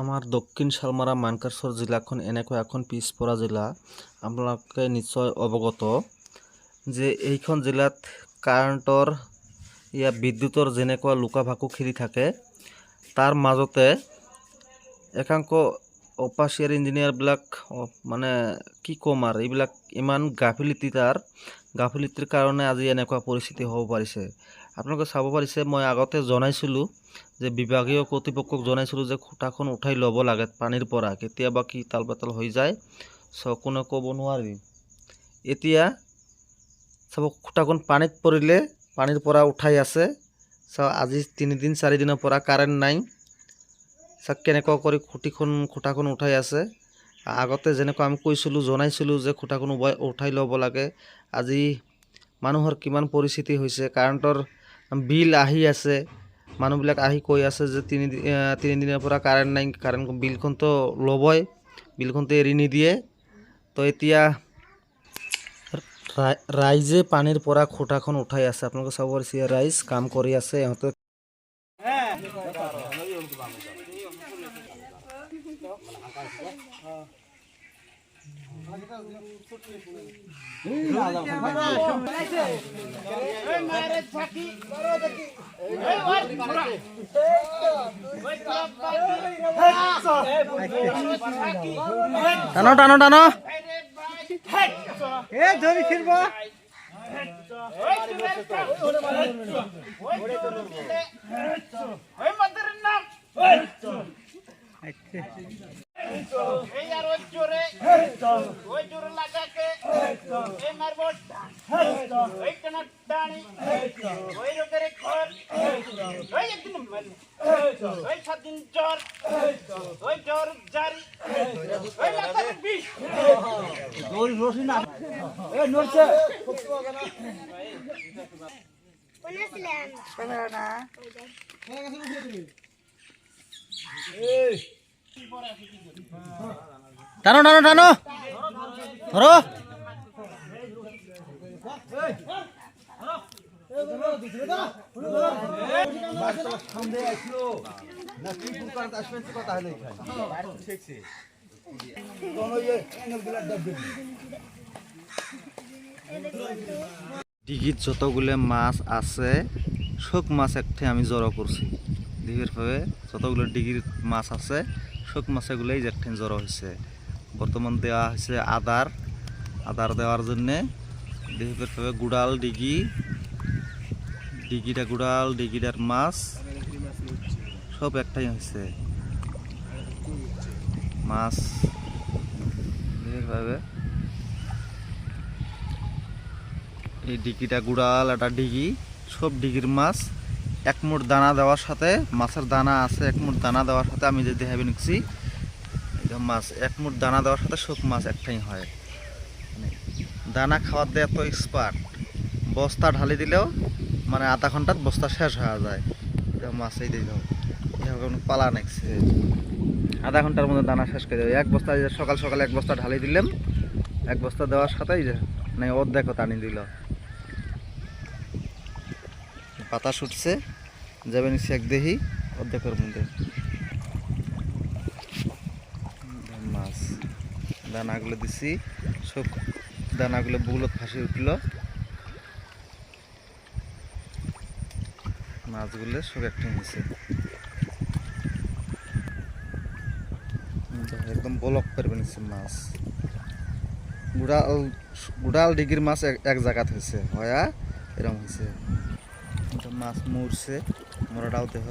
আমাৰ দক্ষিণ শালমাৰা মানকাছৰ জিলাখন এনেকুৱা এখন পিছপৰা জিলা। আপোনালোকে নিশ্চয় অৱগত যে এইখন জিলাত কাৰেণ্টৰ ইয়াত বিদ্যুতৰ যেনেকুৱা লুকা ভাকু খেলি থাকে, তাৰ মাজতে একাংশ অপাচিয়াৰ ইঞ্জিনিয়াৰবিলাক মানে কি ক'ম আৰু, এইবিলাক ইমান গাফিলতি তাৰ। গাফিলতিৰ কাৰণে আজি এনেকুৱা পৰিস্থিতি হ'ব পাৰিছে। আপোনালোকে চাব পাৰিছে, মই আগতে জনাইছিলোঁ যে বিভাগীয় কৰ্তৃপক্ষক জনাইছিলোঁ যে খুটাখন উঠাই ল'ব লাগে পানীৰ পৰা, কেতিয়াবা কি তাল পাতাল হৈ যায় চ কোনে ক'ব নোৱাৰি। এতিয়া চাব, খুটাখন পানীত পৰিলে পানীৰ পৰা উঠাই আছে। চাওঁ আজি তিনিদিন, চাৰিদিনৰ পৰা কাৰেণ্ট নাই। চাওক কেনেকুৱা কৰি খুঁটিখন, খুটাখন উঠাই আছে। আগতে যেনেকুৱা আমি কৈছিলোঁ, জনাইছিলোঁ যে খুটাখন উবাই উঠাই ল'ব লাগে, আজি মানুহৰ কিমান পৰিস্থিতি হৈছে, কাৰেণ্টৰ বিল আহি আছে, মানুহবিলাক আহি কৈ আছে যে তিনি তিনিদিনৰ পৰা কাৰেণ্ট নাই, কাৰেণ্ট বিলখনতো ল'বই, বিলখনতো এৰি নিদিয়ে। তো এতিয়া ৰাই- ৰাইজে পানীৰ পৰা খুটাখন উঠাই আছে। আপোনালোকে চাব পাৰিছে ৰাইজ কাম কৰি আছে, ইহঁতে টানো টানো টানো। ওই মন্দিরের নাম। এই টানো টানো টানো। ধরো। ডিগিত যতগুলো মাছ আছে সব মাছ একঠে আমি জড়ো করছি। দিঘির ভাবে যতগুলো ডিগির মাছ আছে সব মাছগুলোই একঠে জড়ো হয়েছে। বর্তমান দেওয়া হয়েছে আদার। আদার দেওয়ার জন্যে দিঘির ভাবে গুড়াল ডিগি ডিগিটা গুড়াল, ডিগিটার মাছ, সব একটাই হয়েছে। মাছ ভাবে এই ডিগিটা গুড়াল একটা ডিগি, সব ডিগির মাছ, এক মুঠ দানা দেওয়ার সাথে, মাছের দানা আছে, এক মুঠ দানা দেওয়ার সাথে আমি যে দেখাবি নিচ্ছি মাছ, এক মুঠ দানা দেওয়ার সাথে সব মাছ একটাই হয়। মানে দানা খাওয়ার দিয়ে এত এক্সপার্ট বস্তা ঢালি দিলেও মানে আধা ঘণ্টার বস্তা শেষ হয়ে যায়। মাছ এই এরকম পালা নাকছে আধা ঘণ্টার মধ্যে দানা শেষ করে দেবে। এক বস্তা যে সকাল সকাল এক বস্তা ঢালি দিলাম। এক বস্তা দেওয়ার সাথেই যে নাই অর্ধেকও টানি দিল। পাতা শুটছে যাবেন এক দেহি অর্ধেকের মধ্যে। মাছ। দানাগুলো দিছি। সব দানাগুলো বুগুলত ফাঁসি উঠল। মাছগুলো একটা নিচে একদম বলক করবে নিচ্ছে মাছ। গুড়াল গুড়াল ডিগির মাছ এক- এক জায়গাত হয়েছে হয়া এরকম হয়েছে মাছ মরছে। মরাটাও দেহ